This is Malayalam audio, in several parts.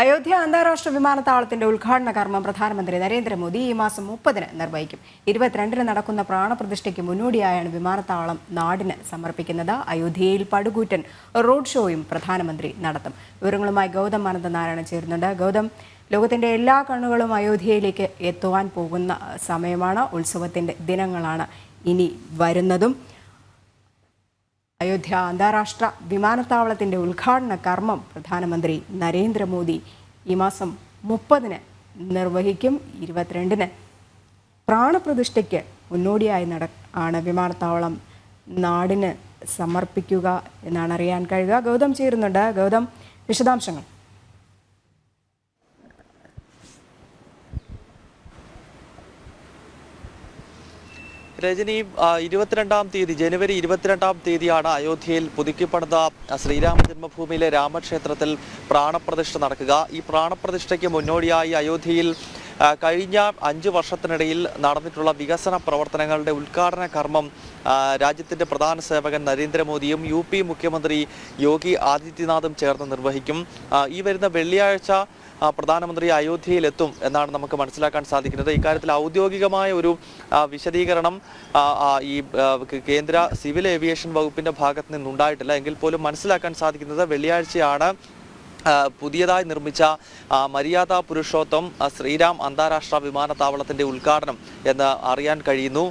അയോധ്യ അന്താരാഷ്ട്ര വിമാനത്താവളത്തിന്റെ ഉദ്ഘാടന കർമ്മം പ്രധാനമന്ത്രി നരേന്ദ്രമോദി ഈ മാസം മുപ്പതിന് നിർവഹിക്കും. ഇരുപത്തിരണ്ടിന് നടക്കുന്ന പ്രാണപ്രതിഷ്ഠയ്ക്ക് മുന്നോടിയായാണ് വിമാനത്താവളം നാടിന് സമർപ്പിക്കുന്നത്. അയോധ്യയിൽ പടുകൂറ്റൻ റോഡ് ഷോയും പ്രധാനമന്ത്രി നടത്തും. വിവരങ്ങളുമായി ഗൗതം അനന്തനാരായണൻ ചേരുന്നുണ്ട്. ഗൗതം ലോകത്തിന്റെ എല്ലാ കണ്ണുകളും അയോധ്യയിലേക്ക് എത്തുവാൻ പോകുന്ന സമയമാണ്. ഉത്സവത്തിന്റെ ദിനങ്ങളാണ് ഇനി വരുന്നതും. അയോധ്യ അന്താരാഷ്ട്ര വിമാനത്താവളത്തിന്റെ ഉദ്ഘാടന കർമ്മം പ്രധാനമന്ത്രി നരേന്ദ്രമോദി ഈ മാസം മുപ്പതിന് നിർവഹിക്കും ഇരുപത്തിരണ്ടിന്. പ്രാണപ്രതിഷ്ഠയ്ക്ക് മുന്നോടിയായി നട ആണ് വിമാനത്താവളം. നാടിന് സമർപ്പിക്കുക എന്നാണ് അറിയാൻ കഴിയുക. ഗൗതം ചേരുന്നുണ്ട്. ഗൗതം വിശദാംശങ്ങൾ. രജനി ഇരുപത്തിരണ്ടാം തീയതി ജനുവരി ഇരുപത്തിരണ്ടാം തീയതിയാണ് അയോധ്യയിൽ പുതുക്കിപ്പണിത ശ്രീരാമ ജന്മഭൂമിയിലെ രാമക്ഷേത്രത്തിൽ പ്രാണപ്രതിഷ്ഠ നടക്കുക. ഈ പ്രാണപ്രതിഷ്ഠയ്ക്ക് മുന്നോടിയായി അയോധ്യയിൽ കഴിഞ്ഞ അഞ്ച് വർഷത്തിനിടയിൽ നടന്നിട്ടുള്ള വികസന പ്രവർത്തനങ്ങളുടെ ഉദ്ഘാടന കർമ്മം രാജ്യത്തിന്റെ പ്രധാന സേവകൻ നരേന്ദ്രമോദിയും യു പി മുഖ്യമന്ത്രി യോഗി ആദിത്യനാഥും ചേർന്ന് നിർവഹിക്കും. ഈ വരുന്ന വെള്ളിയാഴ്ച പ്രധാനമന്ത്രി അയോധ്യയിലെത്തും എന്നാണ് നമുക്ക് മനസ്സിലാക്കാൻ സാധിക്കുന്നത്. ഇക്കാര്യത്തിൽ ഔദ്യോഗികമായ ഒരു വിശദീകരണം ഈ കേന്ദ്ര സിവിൽ ഏവിയേഷൻ വകുപ്പിന്റെ ഭാഗത്ത് നിന്നുണ്ടായിട്ടില്ല. എങ്കിൽ പോലും മനസ്സിലാക്കാൻ സാധിക്കുന്നത് വെള്ളിയാഴ്ചയാണ് പുതിയതായി നിർമ്മിച്ച മര്യാദ പുരുഷോത്തം ശ്രീരാം അന്താരാഷ്ട്ര വിമാനത്താവളത്തിന്റെ ഉദ്ഘാടനം എന്ന് അറിയാൻ കഴിയുന്നു.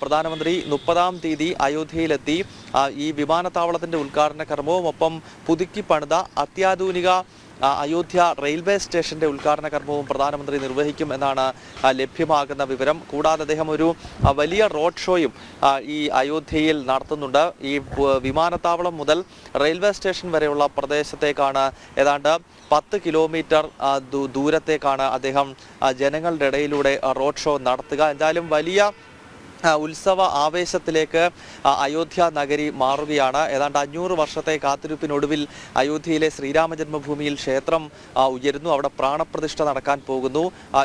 പ്രധാനമന്ത്രി മുപ്പതാം തീയതി അയോധ്യയിലെത്തി. ഈ വിമാനത്താവളത്തിന്റെ ഉദ്ഘാടന കർമ്മവും ഒപ്പം പുതുക്കി പണിത അത്യാധുനിക അയോധ്യ റെയിൽവേ സ്റ്റേഷന്റെ ഉദ്ഘാടന കർമ്മവും പ്രധാനമന്ത്രി നിർവഹിക്കും എന്നാണ് ലഭ്യമാകുന്ന വിവരം. കൂടാതെ അദ്ദേഹം ഒരു വലിയ റോഡ് ഷോയും ഈ അയോധ്യയിൽ നടത്തുന്നുണ്ട്. ഈ വിമാനത്താവളം മുതൽ റെയിൽവേ സ്റ്റേഷൻ വരെയുള്ള പ്രദേശത്തേക്കാണ് ഏതാണ്ട് പത്ത് കിലോമീറ്റർ ദൂരത്തേക്കാണ് അദ്ദേഹം ജനങ്ങളുടെ ഇടയിലൂടെ റോഡ് ഷോ നടത്തുക. എന്തായാലും വലിയ ഉത്സവ ആവേശത്തിലേക്ക് അയോധ്യ നഗരി മാറുകയാണ്. ഏതാണ്ട് അഞ്ഞൂറ് വർഷത്തെ കാത്തിരിപ്പിനൊടുവിൽ അയോധ്യയിലെ ശ്രീരാമ ജന്മഭൂമിയിൽ ക്ഷേത്രം ഉയരുന്നു. അവിടെ പ്രാണപ്രതിഷ്ഠ നടക്കാൻ പോകുന്നു.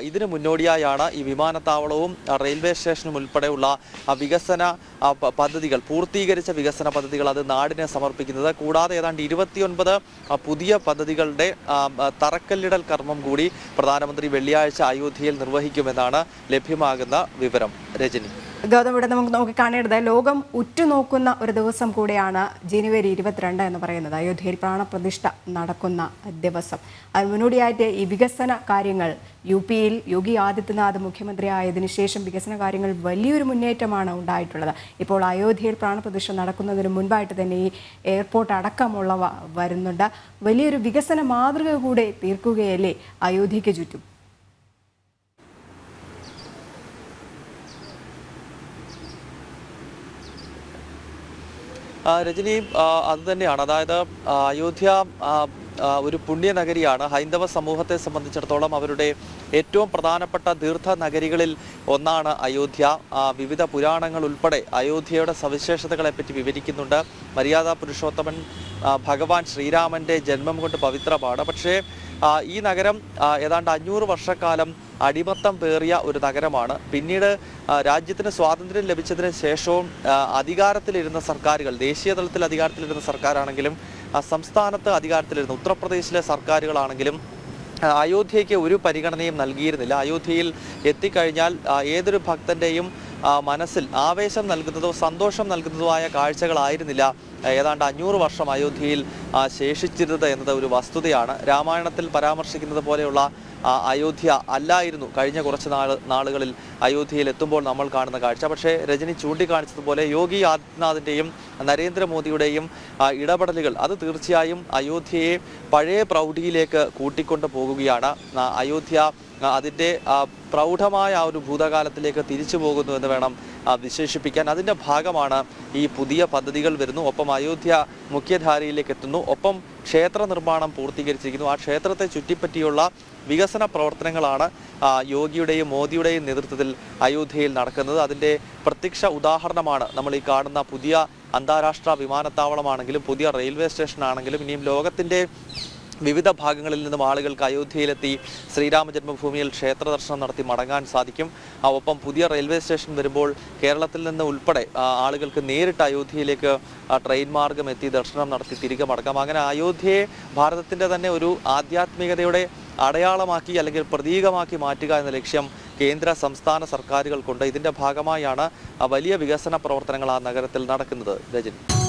ഇതിന് മുന്നോടിയായാണ് ഈ വിമാനത്താവളവും റെയിൽവേ സ്റ്റേഷനും ഉൾപ്പെടെയുള്ള വികസന പദ്ധതികൾ പൂർത്തീകരിച്ച വികസന പദ്ധതികൾ അത് നാടിനെ സമർപ്പിക്കുന്നത്. കൂടാതെ ഏതാണ്ട് ഇരുപത്തിയൊൻപത് പുതിയ പദ്ധതികളുടെ തറക്കല്ലിടൽ കർമ്മം കൂടി പ്രധാനമന്ത്രി വെള്ളിയാഴ്ച അയോധ്യയിൽ നിർവഹിക്കുമെന്നാണ് ലഭ്യമാകുന്ന വിവരം. രജനി. ഗൗതം ഇവിടെ നമുക്ക് നോക്കി കാണേണ്ടത് ലോകം ഉറ്റുനോക്കുന്ന ഒരു ദിവസം കൂടിയാണ് ജനുവരി ഇരുപത്തിരണ്ട് എന്ന് പറയുന്നത്. അയോധ്യയിൽ പ്രാണപ്രതിഷ്ഠ നടക്കുന്ന ദിവസം. അത് മുന്നോടിയായിട്ട് ഈ വികസന കാര്യങ്ങൾ യു പിയിൽ യോഗി ആദിത്യനാഥ് മുഖ്യമന്ത്രി ആയതിനു ശേഷം വികസന കാര്യങ്ങൾ വലിയൊരു മുന്നേറ്റമാണ് ഉണ്ടായിട്ടുള്ളത്. ഇപ്പോൾ അയോധ്യയിൽ പ്രാണപ്രതിഷ്ഠ നടക്കുന്നതിന് മുൻപായിട്ട് തന്നെ ഈ എയർപോർട്ട് അടക്കമുള്ളവ വരുന്നുണ്ട്. വലിയൊരു വികസന മാതൃക കൂടെ തീർക്കുകയല്ലേ അയോധ്യയ്ക്ക് ചുറ്റും? രജനി അത് തന്നെയാണ്. അതായത് അയോധ്യ ഒരു പുണ്യ ഒരു പുണ്യനഗരിയാണ്. ഹൈന്ദവ സമൂഹത്തെ സംബന്ധിച്ചിടത്തോളം അവരുടെ ഏറ്റവും പ്രധാനപ്പെട്ട തീർത്ഥ നഗരികളിൽ ഒന്നാണ് അയോധ്യ. വിവിധ പുരാണങ്ങൾ ഉൾപ്പെടെ അയോധ്യയുടെ സവിശേഷതകളെ പറ്റി വിവരിക്കുന്നുണ്ട്. മര്യാദ പുരുഷോത്തമൻ ഭഗവാൻ ശ്രീരാമന്റെ ജന്മം കൊണ്ട് പവിത്രമാണ്. പക്ഷേ ഈ നഗരം ഏതാണ്ട് അഞ്ഞൂറ് വർഷക്കാലം അടിമത്തം പേറിയ ഒരു നഗരമാണ്. പിന്നീട് രാജ്യത്തിന് സ്വാതന്ത്ര്യം ലഭിച്ചതിന് ശേഷവും അധികാരത്തിലിരുന്ന സർക്കാരുകൾ ദേശീയ തലത്തിൽ അധികാരത്തിലിരുന്ന സർക്കാരാണെങ്കിലും സംസ്ഥാനത്ത് അധികാരത്തിലിരുന്ന ഉത്തർപ്രദേശിലെ സർക്കാരുകളാണെങ്കിലും അയോധ്യയ്ക്ക് ഒരു പരിഗണനയും നൽകിയിരുന്നില്ല. അയോധ്യയിൽ എത്തിക്കഴിഞ്ഞാൽ ഏതൊരു ഭക്തന്റെയും ആ, മനസ്സിൽ ആവേശം നൽകുന്നതോ സന്തോഷം നൽകുന്നതോ ആയ കാഴ്ചകളായിരുന്നില്ല. ഏതാണ്ട് അഞ്ഞൂറ് വർഷം അയോധ്യയിൽ ശേഷിച്ചിരുന്നത് എന്നത് ഒരു വസ്തുതയാണ്. രാമായണത്തിൽ പരാമർശിക്കുന്നത് പോലെയുള്ള അയോധ്യ അല്ലായിരുന്നു കഴിഞ്ഞ കുറച്ച് നാൾ നാളുകളിൽ അയോധ്യയിൽ എത്തുമ്പോൾ നമ്മൾ കാണുന്ന കാഴ്ച. പക്ഷേ രജനി ചൂണ്ടിക്കാണിച്ചതുപോലെ യോഗി ആദിത്യനാഥിന്റെയും നരേന്ദ്രമോദിയുടെയും ഇടപെടലുകൾ അത് തീർച്ചയായും അയോധ്യയെ പഴയ പ്രൗഢിയിലേക്ക് കൂട്ടിക്കൊണ്ടു പോകുകയാണ്. അയോധ്യ അതിന്റെ പ്രൗഢമായ ആ ഒരു ഭൂതകാലത്തിലേക്ക് തിരിച്ചു പോകുന്നു എന്ന് വേണം വിശേഷിപ്പിക്കാൻ അതിന്റെ ഭാഗമാണ് ഈ പുതിയ പദ്ധതികൾ വരുന്നു. ഒപ്പം അയോധ്യ മുഖ്യധാരയിലേക്ക് എത്തുന്നു. ഒപ്പം ക്ഷേത്ര നിർമ്മാണം പൂർത്തീകരിച്ചിരിക്കുന്നു. ആ ക്ഷേത്രത്തെ ചുറ്റിപ്പറ്റിയുള്ള വികസന പ്രവർത്തനങ്ങളാണ് യോഗിയുടെയും മോദിയുടെയും നേതൃത്വത്തിൽ അയോധ്യയിൽ നടക്കുന്നത്. അതിന്റെ പ്രത്യക്ഷ ഉദാഹരണമാണ് നമ്മൾ ഈ കാണുന്ന പുതിയ അന്താരാഷ്ട്ര വിമാനത്താവളമാണെങ്കിലും പുതിയ റെയിൽവേ സ്റ്റേഷനാണെങ്കിലും ഇനിയും ലോകത്തിന്റെ വിവിധ ഭാഗങ്ങളിൽ നിന്നും ആളുകൾക്ക് അയോധ്യയിലെത്തി ശ്രീരാമ ജന്മഭൂമിയിൽ ക്ഷേത്ര ദർശനം നടത്തി മടങ്ങാൻ സാധിക്കും. ഒപ്പം പുതിയ റെയിൽവേ സ്റ്റേഷൻ വരുമ്പോൾ കേരളത്തിൽ നിന്ന് ഉൾപ്പെടെ ആളുകൾക്ക് നേരിട്ട് അയോധ്യയിലേക്ക് ട്രെയിൻ മാർഗം എത്തി ദർശനം നടത്തി തിരികെ മടക്കാം അങ്ങനെ അയോധ്യയെ ഭാരതത്തിന്റെ തന്നെ ഒരു ആധ്യാത്മികതയുടെ അടയാളമാക്കി അല്ലെങ്കിൽ പ്രതീകമാക്കി മാറ്റുക എന്ന ലക്ഷ്യം കേന്ദ്ര സംസ്ഥാന സർക്കാരുകൾക്കുണ്ട്. ഇതിന്റെ ഭാഗമായാണ് വലിയ വികസന പ്രവർത്തനങ്ങൾ ആ നഗരത്തിൽ നടക്കുന്നത്. രജനി.